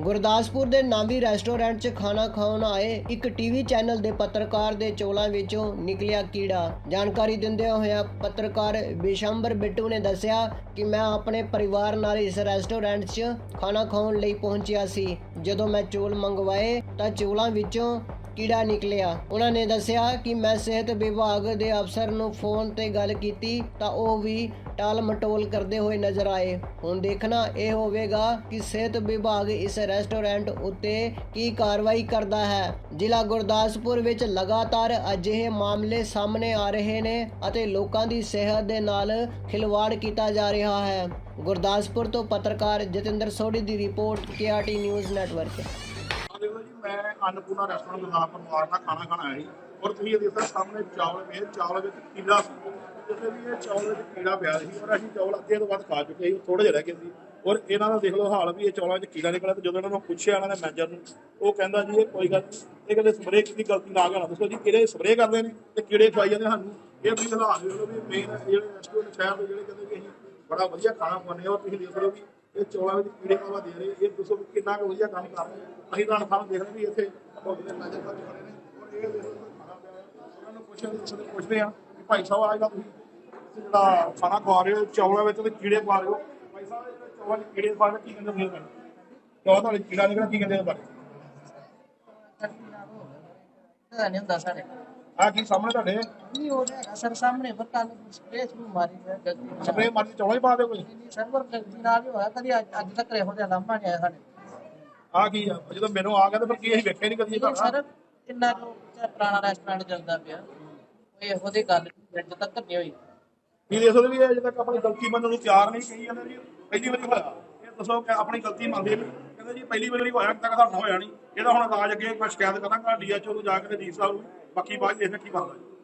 ਗੁਰਦਾਸਪੁਰ ਦੇ ਨਾਮੀ ਰੈਸਟੋਰੈਂਟ 'ਚ ਖਾਣਾ ਖਾਣ ਆਏ ਇੱਕ ਟੀਵੀ ਚੈਨਲ ਦੇ ਪੱਤਰਕਾਰ ਦੇ ਚੋਲਾਂ ਵਿੱਚੋਂ ਨਿਕਲਿਆ ਕੀੜਾ। ਜਾਣਕਾਰੀ ਦਿੰਦਿਆਂ ਹੋਇਆ ਪੱਤਰਕਾਰ ਬਿਸ਼ੰਬਰ ਬਿੱਟੂ ਨੇ ਦੱਸਿਆ ਕਿ ਮੈਂ ਆਪਣੇ ਪਰਿਵਾਰ ਨਾਲ ਇਸ ਰੈਸਟੋਰੈਂਟ 'ਚ ਖਾਣਾ ਖਾਉਣ ਲਈ ਪਹੁੰਚਿਆ ਸੀ। ਜਦੋਂ ਮੈਂ ਚੋਲ ਮੰਗਵਾਏ ਤਾਂ ਚੋਲਾਂ ਵਿੱਚੋਂ ਕੀੜਾ ਨਿਕਲਿਆ। ਉਹਨਾਂ ਨੇ ਦੱਸਿਆ ਕਿ ਮੈਂ ਸਿਹਤ ਵਿਭਾਗ ਦੇ ਅਫਸਰ ਨੂੰ ਫੋਨ ਤੇ ਗੱਲ ਕੀਤੀ ਤਾਂ ਉਹ ਵੀ ਟਾਲ ਮਟੋਲ ਕਰਦੇ ਹੋਏ ਨਜ਼ਰ ਆਏ। ਹੁਣ ਦੇਖਣਾ ਇਹ ਹੋਵੇਗਾ ਕਿ ਸਿਹਤ ਵਿਭਾਗ ਇਸ ਰੈਸਟੋਰੈਂਟ ਉੱਤੇ ਕੀ ਕਾਰਵਾਈ ਕਰਦਾ ਹੈ। ਜ਼ਿਲ੍ਹਾ ਗੁਰਦਾਸਪੁਰ ਵਿੱਚ ਲਗਾਤਾਰ ਅਜਿਹੇ ਮਾਮਲੇ ਸਾਹਮਣੇ ਆ ਰਹੇ ਨੇ ਅਤੇ ਲੋਕਾਂ ਦੀ ਸਿਹਤ ਦੇ ਨਾਲ ਖਿਲਵਾੜ ਕੀਤਾ ਜਾ ਰਿਹਾ ਹੈ। ਗੁਰਦਾਸਪੁਰ ਤੋਂ ਪੱਤਰਕਾਰ ਜਤਿੰਦਰ ਸੋਢੀ ਦੀ ਰਿਪੋਰਟ ਕੇਆਰਟੀ ਨਿਊਜ਼ ਨੈਟਵਰਕ। ਆ ਦੇਖੋ ਜੀ, ਮੈਂ ਅੰਨਪੂਰਨਾ ਰੈਸਟੋਰੈਂਟ ਦਾ ਪਰਿਵਾਰ ਦਾ ਖਾਣਾ ਖਾਣ ਆਇਆ ਸੀ ਔਰ ਤੁਸੀਂ ਇਹ ਦੇਖੋ ਸਾਹਮਣੇ ਚਾਵਲ ਪਏ, ਚਾਵਲ ਵਿੱਚ ਕੀੜਾ ਸੀ। ਜਿਵੇਂ ਵੀ ਇਹ ਚਾਵਲ ਵਿੱਚ ਕੀੜਾ ਪਿਆ ਸੀ ਔਰ ਅਸੀਂ ਚਾਵਲ ਅੱਧੇ ਤੋਂ ਵੱਧ ਖਾ ਚੁੱਕੇ ਸੀ ਥੋੜੇ ਜਿਹੇ ਰਹਿ ਗਏ ਸੀ। ਔਰ ਇਹਨਾਂ ਦਾ ਦੇਖ ਲਓ ਹਾਲ ਵੀ, ਇਹ ਚੌਲਾਂ 'ਚ ਕੀੜਾ ਨਿਕਲਿਆ ਤੇ ਜਦੋਂ ਇਹਨਾਂ ਨੂੰ ਪੁੱਛਿਆ ਇਹਨਾਂ ਨੇ ਮੈਨੇਜਰ ਨੂੰ, ਉਹ ਕਹਿੰਦਾ ਜੀ, ਇਹ ਕੋਈ ਗੱਲ ਨਹੀਂ, ਇਹ ਕਹਿੰਦੇ ਸਪਰੇਅ ਦੀ ਗਲਤੀ ਨਾ ਕਰਾਂ ਦੱਸੋ ਜੀ ਕਿਹੜੇ ਸਪਰੇਅ ਕਰਦੇ ਨੇ ਤੇ ਕੀੜੇ ਖਵਾਈ ਜਾਂਦੇ ਸਾਨੂੰ। ਇਹ ਤੁਸੀਂ ਹਾਲਾਤ ਦੇਖ ਲਓ ਵੀ ਮੇਨ ਜਿਹੜੇ ਰੈਸਟੋਰੈਂਟ ਸ਼ਹਿਰ ਦੇ ਜਿਹੜੇ ਕਹਿੰਦੇ ਕਿ ਅਸੀਂ ਬੜਾ ਵਧੀਆ ਖਾਣਾ ਖਵਾਉਂਦੇ ਹਾਂ, ਔਰ ਤੁਸੀਂ ਦੇਖ ਲਓ ਵੀ ਇਹ ਚੌਲਾਂ ਵਿੱਚ ਕੀੜੇ ਕਾਵਾ ਦੇ ਰਹੇ ਇਹ ਦੱਸੋ ਕਿੰਨਾ ਕੁ ਵਧੀਆ ਕੰਮ ਕਰ ਰਹੇ ਅਸੀਂ ਤਾਂ ਖਾਣਾ ਦੇਖ ਵੀ ਇੱਥੇ ਬਹੁਤ ਦੇ ਮੈਨੇਜਰ ਸਾਹਿਬ ਖੜੇ ਨੇ। ਔਰ ਇਹ ਦੇਖੋ ਉਹਨਾਂ ਨੂੰ ਪੁੱਛਿਆ ਪੁੱਛਦੇ ਆ ਕਿ ਭਾਈ ਸਾਹਿਬ ਆ ਜਿਹੜਾ ਤੁਸੀਂ ਜਿਹੜਾ ਖਾਣਾ ਖਵਾ ਰਹੇ ਹੋ, ਚੌਲਾਂ ਵਿੱਚ ਤੇ ਕੀੜੇ ਪਾ ਰਹੇ ਹੋ। ਭਾਈ ਸਾਹਿਬ, ਇਹ ਚੌਲਾਂ ਵਿੱਚ ਕੀੜੇ ਪਾ ਰਹੇ ਕੀ ਕਹਿੰਦੇ ਹੋ ਤੁਸੀਂ ਚੌਲਾਂ ਤੁਹਾਡੇ ਕੀੜਾ ਨਿਕਲਿਆ, ਕੀ ਕਹਿੰਦੇ ਹੋ ਬਾਰੇ ਨਹੀਂ ਹੁੰਦਾ ਸਾਡੇ ਆ ਕੀ ਸਾਹਮਣੇ ਤੁਹਾਡੇ? ਨਹੀਂ ਉਹ ਹੈਗਾ ਸਰ ਸਾਹਮਣੇ ਪਰ ਕੱਲ ਸਪੇਸ ਨੂੰ ਮਾਰੀ ਹੈ ਗਲਤੀ ਨਾਲ। ਸਪਰੇ ਮਾਰੀ ਚੌਲਾਂ ਹੀ ਪਾ ਦਿਓ ਕੋਈ? ਨਹੀਂ ਸਰ ਪਰ ਗਲਤੀ ਨਾਲ ਹੀ ਹੋਇਆ ਕਦੀ ਅੱਜ ਤੱਕ ਇਹੋ ਜਿਹਾ ਲਾਂਭਾ ਨਹੀਂ ਆਇਆ ਸਾਡੇ ਆ ਕੀ ਆ? ਜਦੋਂ ਮੈਨੂੰ ਆ ਗਿਆ ਤਾਂ ਫਿਰ ਕੀ ਅਸੀਂ ਵੇਖਿਆ ਨਹੀਂ ਕਦੀ ਇਹ ਸਰ ਕਿੰਨਾ ਕੁ ਪੁਰਾਣਾ ਰੈਸਟੋਰੈਂਟ ਚੱਲਦਾ ਪਿਆ ਕੋਈ ਇਹੋ ਜਿਹੀ ਗੱਲ ਅੱਜ ਤੱਕ ਨਹੀਂ ਹੋਈ। ਵੀ ਦੇਖ ਵੀ ਇਹ ਅਜੇ ਤੱਕ ਆਪਣੀ ਗਲਤੀ ਮੰਨਣ ਨੂੰ ਤਿਆਰ ਨਹੀਂ ਕਹੀ ਜਾਂਦੇ ਜੀ? ਪਹਿਲੀ ਵਾਰੀ ਹੋਇਆ। ਇਹ ਦੱਸੋ ਕਿ ਆਪਣੀ ਗਲਤੀ ਮੰਨਦੇ ਨਹੀਂ ਜੀ, ਪਹਿਲੀ ਵਾਰੀ ਹੋਇਆ ਤੱਕ ਸਾਡਾ ਹੋਇਆ ਨਹੀਂ। ਇਹਦਾ ਹੁਣ ਇਲਾਜ ਅੱਗੇ ਮੈਂ ਸ਼ਿਕਾਇਤ ਕਰਾਂਗਾ, ਡੀਐਚਓ ਨੂੰ ਜਾ ਕੇ ਤੇ ਡੀ ਸਾਹਿਬ ਨੂੰ। ਬਾਕੀ ਬਾਅਦ ਦੇਖਦੇ ਕੀ ਬਣਦਾ ਜੀ।